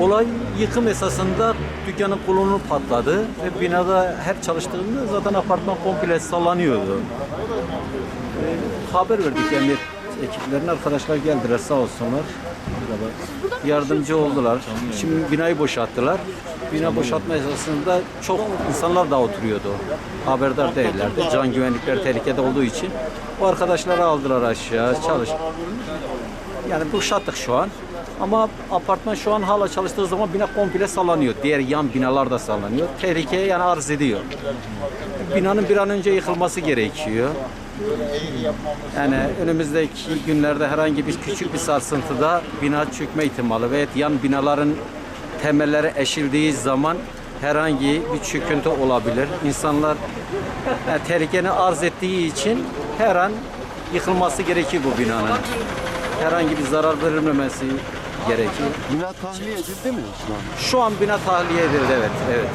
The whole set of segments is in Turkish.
Olay yıkım esasında dükkanın kolonu patladı ve binada hep çalıştığımda zaten apartman komple sallanıyordu. Ee, haber verdik emniyet ekiplerine arkadaşlar geldiler sağ olsunlar. Yardımcı oldular. Şimdi binayı boşalttılar. Bina boşaltma esasında çok insanlar da oturuyordu. Haberdar değillerdi. Can güvenlikleri tehlikede olduğu için. O arkadaşları aldılar aşağı çalış. Yani boşalttık şu an. Ama apartman şu an hala çalıştığı zaman bina komple sallanıyor. Diğer yan binalar da sallanıyor. Tehlikeye yani arz ediyor. Binanın bir an önce yıkılması gerekiyor. Yani önümüzdeki günlerde herhangi bir küçük bir sarsıntıda bina çökme ihtimali ve yan binaların temelleri eşildiği zaman herhangi bir çöküntü olabilir. İnsanlar yani tehlikeni arz ettiği için her an yıkılması gerekiyor bu binanın herhangi bir zarar verilmemesi gerekiyor. Bina tahliye edildi mi şu an? Şu an bina tahliye edildi evet. evet.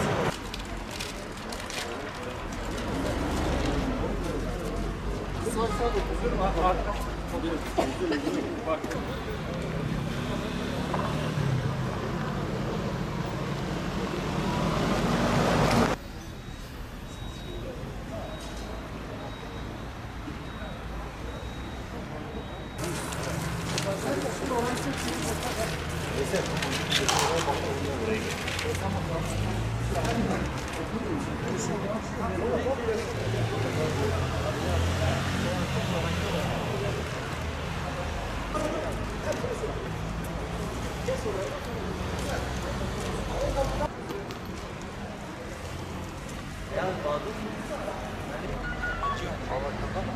Allah'tan da mı?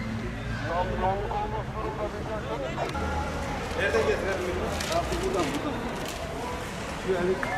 Yağmur olmaz durumda bir Nereden getirelim? Buradan, buradan. Şu elik.